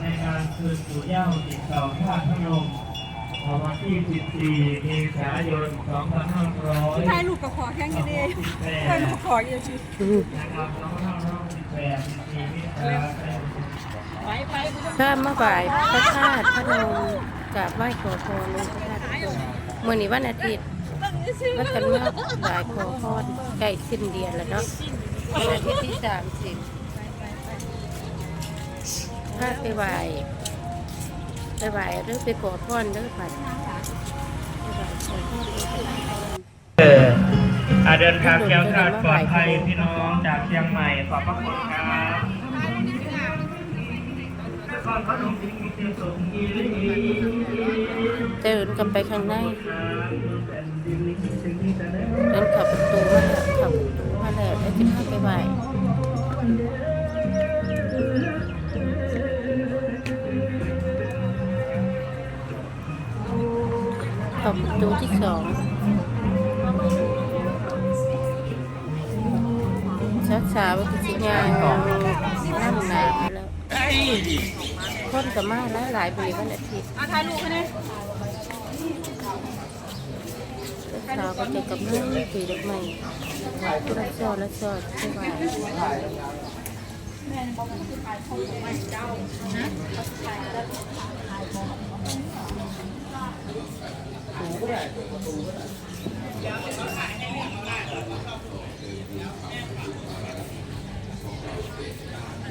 ในการคืนสู่เหย้าติดต่อพระพนมวันที่ 14 เมษายน 2500ถ่ายรูปกับขอแข่งกันเองเพื่อนขอเยอะชินะครับ2518 14มิถุนายนไปไปถ้ามาบ่ายพระธาตุพระนมกราบไหว้ขอพรองค์พระธาตุพระนมมื่อนี้วันอาทิตย์วัดกันเมื่อบ่ายขอพรใกล้สิ้นเดือนแล้วเนาะวันอาทิตย์ที่สามสิบ ถ้าไปไหว้ไปไหว้หรือไปขอพรหรือไปไปไหว้ขอาเอออาเดินทางแก้วคลาดปลอดภัยพี่น้องจากเชียงใหม่ขอบพระคุณครับเดินกันไปข้างในเดินขับประตูมาแล้วขับประตูมาแล้วแล้วจะเข้าไปไหว้าประตูที่สองชักษาวิจิงานนั่งหนามาแล้วคนกับมาหลายหลายๆบริวันอาทิตย์ถ่ายรูปกันเลยสาวก็จะกับเรื่องตีดอกไม้ผู้รับซอและซอดใช่ไหม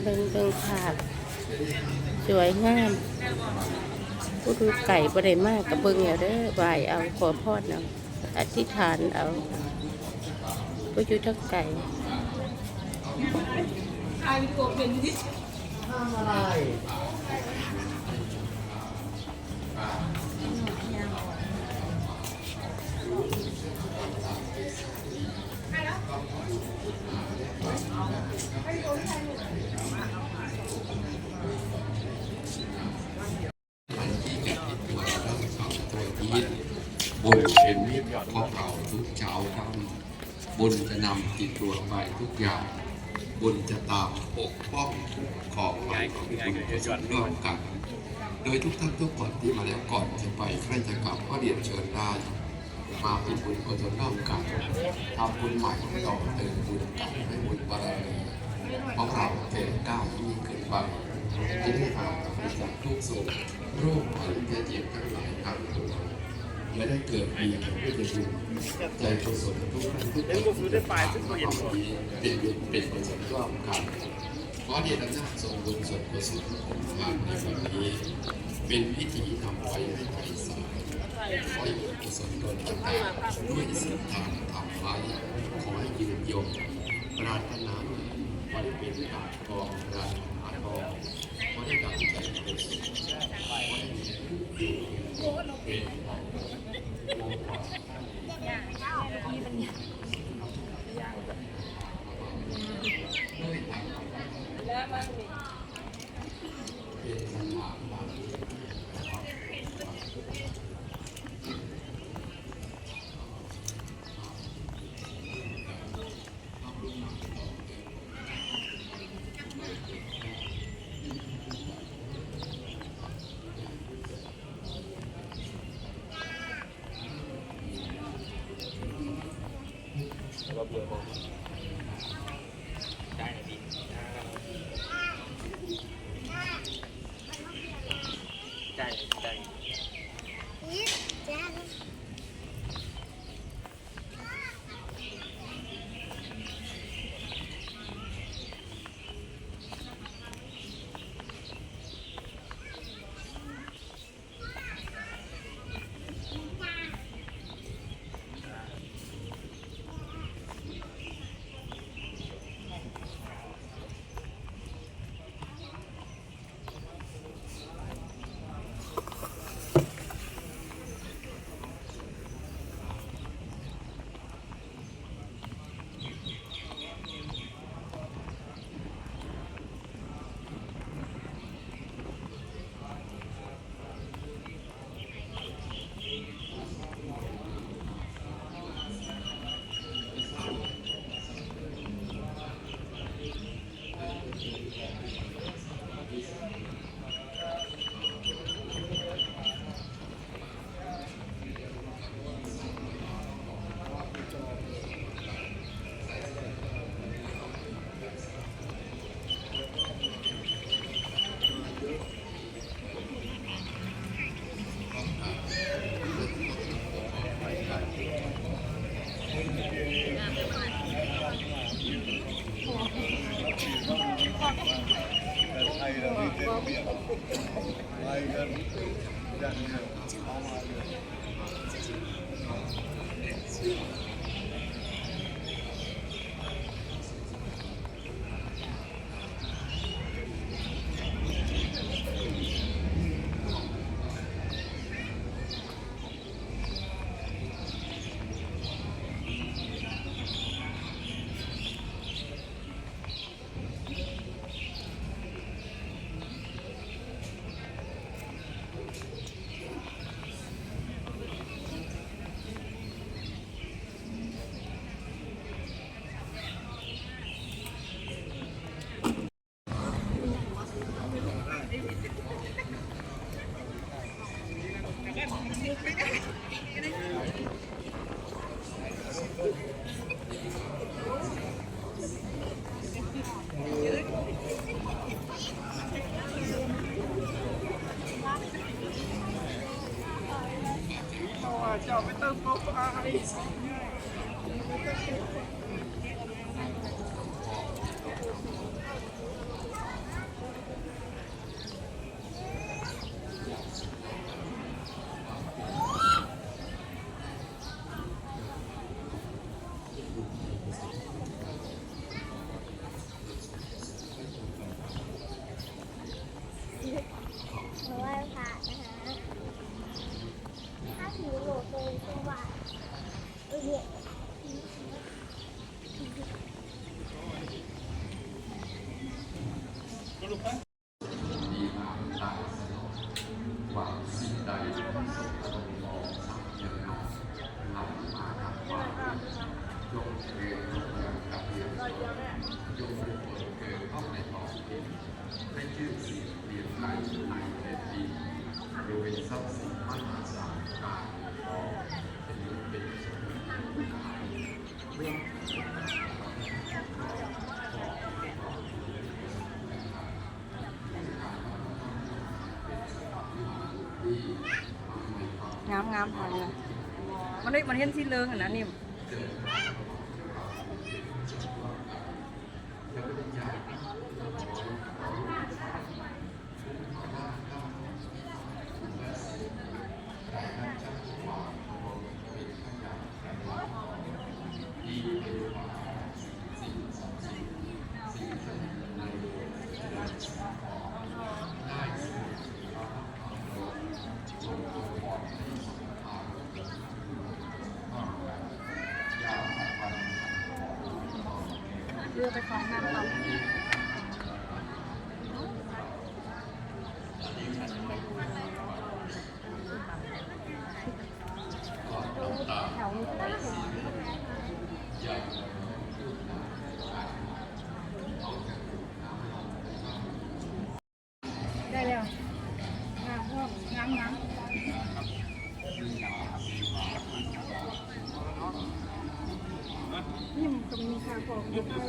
เบิ่งเบิ่งขาดสวยงามผู้ดูไก่บริมากกับเบิ่งเอาเด้อไหวายเอาขอพรเอาอธิษฐานเอาผู้อยู่ทั้งไก่ถ่ายวิดีโอเป็นดิยึด บุญเป็นมิตรของเราทุกเช้าค่ำบุญจะนำติดตัวไปทุกอย่าง บุญจะตามปกป้องขอบไปของบุญกุศลร่วมกัน โดยทุกท่านทุกคนที่มาแล้วก่อนจะไปใครจะกลับก็เรียนเชิญได้มาเป็นบุญกุศลร่วมกันทำบุญใหม่ต่อเติมบุญเก่าให้บุญบารมีของเราเกิดก้าวยิ่งขึ้นไปที่ได้ผ่านจากทุกโศกโรคภัยแก่เจ็บทั้งหลายทั้งปวง และได้เกิดมีแก่ผู้จะบุญใจกุศลทุกท่านทุกคนได้ไปซึ่งเราเห็นเป็นบุญเป็นกุศลร่วมกันขอเดชะส่งบุญส่วนกุศลของทานในวันนี้ เป็นพิธีทำไว้ให้ไพศาลขอให้บุญกุศลโดนบัดาด้วยสิ่งทางทำไว้ขอให้ยืนยงปรารถนาขอให้เป็นดาบทองรารถนาทองขอให้ดังใจเป็นสุขขอให้ มีอ ใจใจ้ำผ่นมันได้มันเห็นสีเลืองนะนิ่ม เรือไปคลองน้ำต่อวได้แล้วงามพวกงามน้ำ ตรงนี้ค่ะของเด็กไทย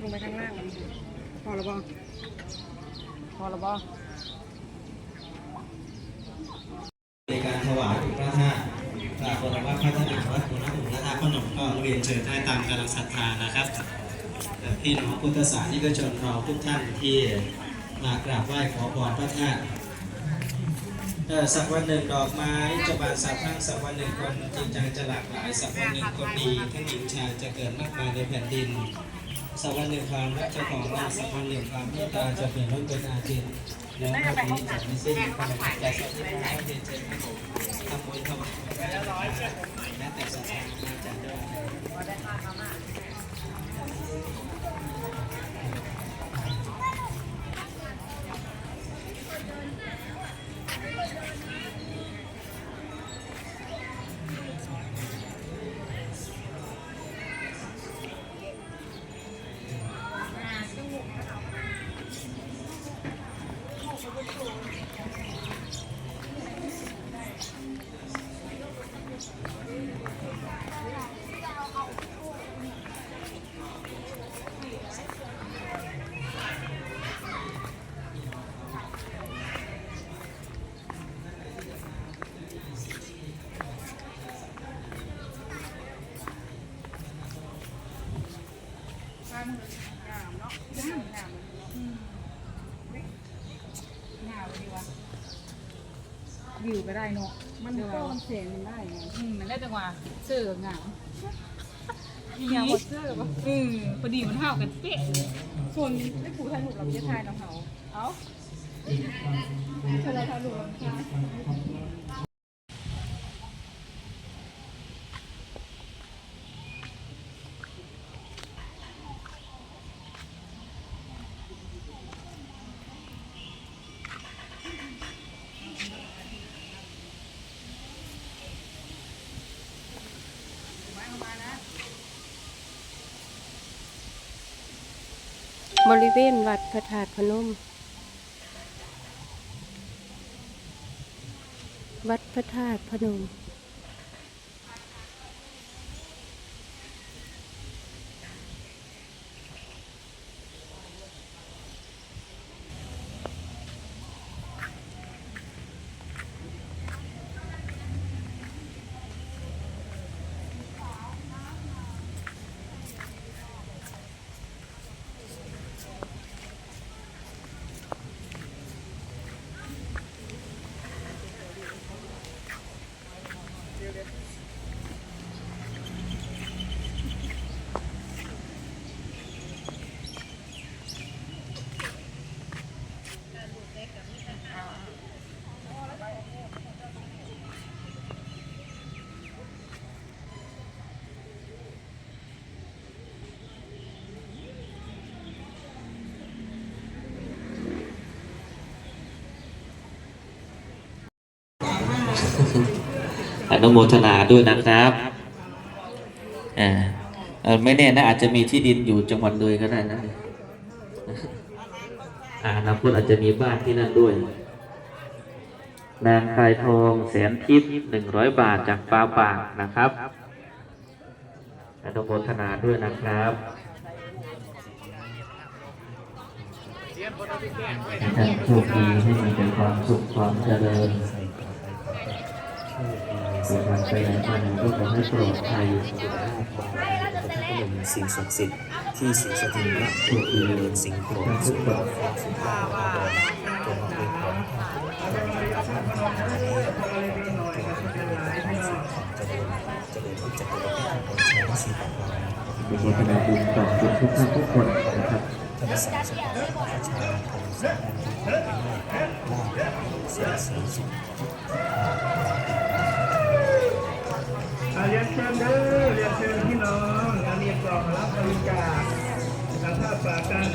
ลงไปข้างล่างมันพอแล้วบ่พอแล้วบ่ ในการ ถวายพระธาตุพระคนวัดพระธาตุวัดคุณถุงพระธาตุขนมก็เรียนเชิญได้ตามกำลังศรัทธานะครับพี่น้องพุทธศาสนิกชนเราทุกท่านที่มากราบไหว้ขอพรพระธาตุสักวันหนึ่งดอกไม้จะบานสะพรั่งสักวันหนึ่งคนจริงจังจะหลากหลายสักวันหนึ่งคนดีทั้งหญิงชายจะเกิดมากมายในแผ่นดินสักวันหนึ่งความรักจะของเราสักวันหนึ่งความเมตตาจะเปลี่ยนรูปเป็นอาจิน นนี้จะไปห้องน้ำแมรักแต่สักวันหนึ่งเรียนเชิญครับผมทำบุญถวายแม้แต่ศรัทธามาจา วยวิวก็ได้เนาะมันก็มันเสียงมันได้ไงอืมมันได้จังหวะเสื้อเหงาอยากหมดเสื้อบ่อืมพอดีมันเท่ากันเป๊ะเลยส่วนไม่ผูกไทยหนุกเราจะทายน้องเขาเอ้าเธอเราทายหนุกเราทาย บริเวณวัดพระธาตุพนม วัดพระธาตุพนม อนุโมทนาด้วยนะครับอ่อเอ่อไม่แน่นะอาจจะมีที่ดินอยู่จังหวัดเลยก็ได้นะอ่านาคตอาจจะมีบ้านที่นั่นด้วย นางคายทองแสนทิพย์หนึ่งร้อยบาทจากปาปากนะครับอนุโมทนาด้วยนะครับให้ท่านโชคดีให้มีแต่ความสุขความเจริญ เดินทางไปไหนมาไหนก็ขอให้ปลอดภัยสิ่งศักดิ์สิทธิ์ที่สิงสถิตณถูกดีสิ่งโปรดทุกคนสุภาพว่าจงอวยพรเจริญที่จะเป็นที่ทางบนชัยสีของเรามีโมทนบุญต่อทุกทุกท่านทุกคนนะครับธรรมศาสตร์สถาบันพระชาคมสาธุลาภเสียงสีสุข เรียนเชิญเด้อเรียนเชิญพี่น้องเรียนกรอบรับบริจาคทาท่าคปากการ